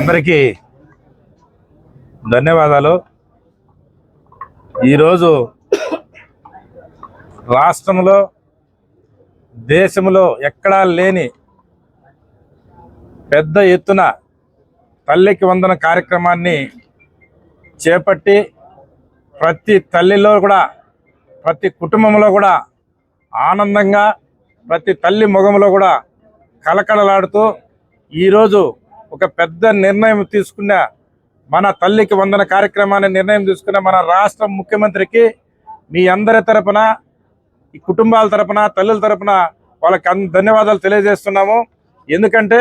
అందరికీ ధన్యవాదాలు. ఈరోజు రాష్ట్రంలో దేశంలో ఎక్కడా లేని పెద్ద ఎత్తున తల్లికి వందన కార్యక్రమాన్ని చేపట్టి ప్రతి తల్లిలో కూడా ప్రతి కుటుంబంలో కూడా ఆనందంగా ప్రతి తల్లి ముఖంలో కూడా కలకలలాడుతూ ఈరోజు ఒక పెద్ద నిర్ణయం తీసుకున్న మన తల్లికి వందన కార్యక్రమాన్ని నిర్ణయం తీసుకున్న మన రాష్ట్ర ముఖ్యమంత్రికి మీ అందరి తరపున ఈ కుటుంబాల తరపున తల్లుల తరపున వాళ్ళకి ధన్యవాదాలు తెలియజేస్తున్నాము. ఎందుకంటే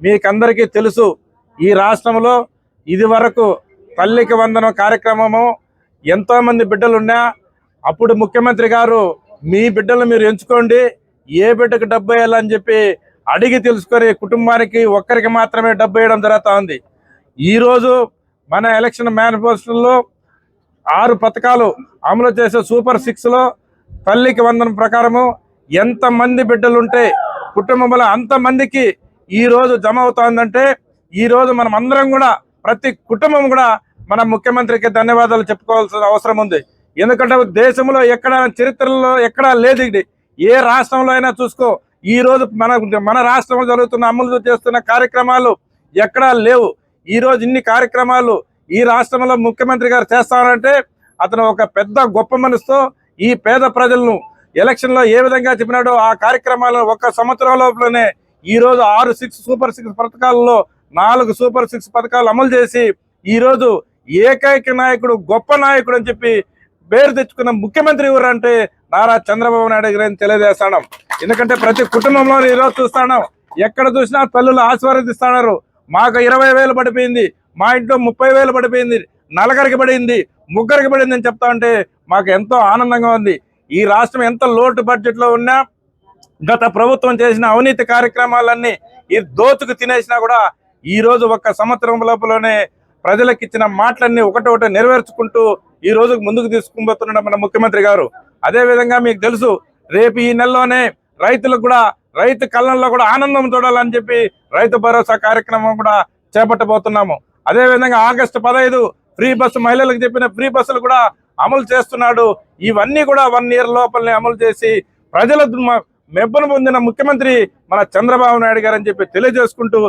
మీకందరికీ తెలుసు ఈ రాష్ట్రంలో ఇది వరకు తల్లికి వందనం కార్యక్రమము ఎంతోమంది బిడ్డలున్నా అప్పుడు ముఖ్యమంత్రి గారు మీ బిడ్డలు మీరు ఎంచుకోండి ఏ బిడ్డకు డబ్బు వేయాలని చెప్పి అడిగి తెలుసుకొని కుటుంబానికి ఒక్కరికి మాత్రమే డబ్బు వేయడం జరుగుతూ ఉంది. ఈరోజు మన ఎలక్షన్ మేనిఫెస్టోలో ఆరు పథకాలు అమలు చేసే సూపర్ సిక్స్లో తల్లికి వందనం ప్రకారము ఎంతమంది బిడ్డలుంటే కుటుంబంలో అంతమందికి ఈ రోజు జమ అవుతుందంటే ఈరోజు మనం అందరం కూడా ప్రతి కుటుంబం కూడా మన ముఖ్యమంత్రికి ధన్యవాదాలు చెప్పుకోవాల్సిన అవసరం ఉంది. ఎందుకంటే దేశంలో ఎక్కడ చరిత్రలో ఎక్కడా లేదు ఇది. ఏ రాష్ట్రంలో అయినా చూసుకో ఈ రోజు మన మన రాష్ట్రంలో జరుగుతున్న అమలు చేస్తున్న కార్యక్రమాలు ఎక్కడా లేవు. ఈ రోజు ఇన్ని కార్యక్రమాలు ఈ రాష్ట్రంలో ముఖ్యమంత్రి గారు చేస్తానంటే అతను ఒక పెద్ద గొప్ప మనసుతో ఈ పేద ప్రజలను ఎలక్షన్లో ఏ విధంగా చెప్పినాడో ఆ కార్యక్రమాలను ఒక సంవత్సరం లోపలనే ఈ రోజు ఆరు సిక్స్ సూపర్ సిక్స్ పథకాలలో నాలుగు సూపర్ సిక్స్ పథకాలు అమలు చేసి ఈరోజు ఏకైక నాయకుడు గొప్ప నాయకుడు అని చెప్పి పేరు తెచ్చుకున్న ముఖ్యమంత్రి ఎవరు అంటే నారా చంద్రబాబు నాయుడు గారిని తెలియజేస్తాను. ఎందుకంటే ప్రతి కుటుంబంలో ఈ రోజు చూస్తాను ఎక్కడ చూసినా తల్లులు ఆశీర్వదిస్తున్నారు. మాకు ఇరవై వేలు పడిపోయింది మా ఇంట్లో ముప్పై వేలు పడిపోయింది నలగరికి పడింది ముగ్గురికి పడింది అని చెప్తా ఉంటే మాకు ఎంతో ఆనందంగా ఉంది. ఈ రాష్ట్రం ఎంత లోటు బడ్జెట్లో ఉన్నా గత ప్రభుత్వం చేసిన అవినీతి కార్యక్రమాలన్నీ ఈ దోచుకు తినేసినా కూడా ఈ రోజు ఒక్క సంవత్సరం లోపలనే ప్రజలకు ఇచ్చిన మాటలన్నీ ఒకటొకటి నెరవేర్చుకుంటూ ఈ రోజు ముందుకు తీసుకుపోతున్నాడు మన ముఖ్యమంత్రి గారు. అదే విధంగా మీకు తెలుసు రేపు ఈ నెలలోనే రైతులకు కూడా రైతు కళ్ళంలో కూడా ఆనందం చూడాలని చెప్పి రైతు భరోసా కార్యక్రమం కూడా చేపట్టబోతున్నాము. అదే విధంగా ఆగస్టు పదహైదు ఫ్రీ బస్సు మహిళలకు చెప్పిన ఫ్రీ బస్సులు కూడా అమలు చేస్తున్నాడు. ఇవన్నీ కూడా వన్ ఇయర్ లోపలనే అమలు చేసి ప్రజల మెబ్బను పొందిన ముఖ్యమంత్రి మన చంద్రబాబు నాయుడు గారు అని చెప్పి తెలియజేసుకుంటూ